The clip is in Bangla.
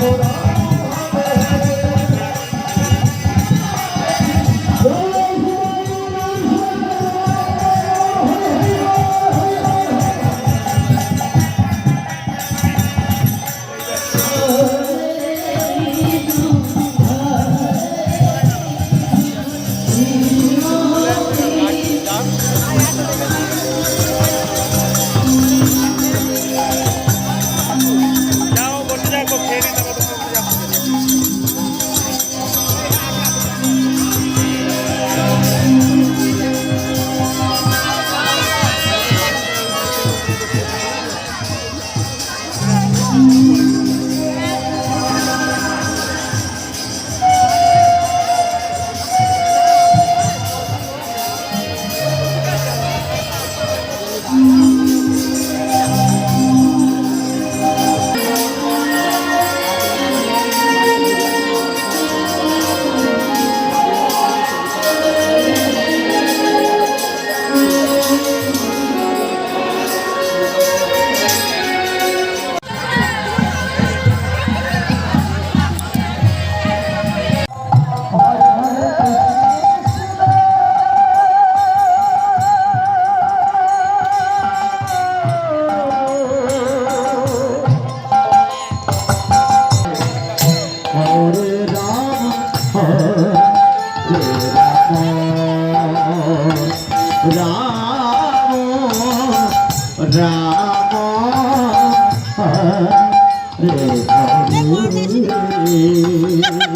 chorar. রাম রাম রে হরে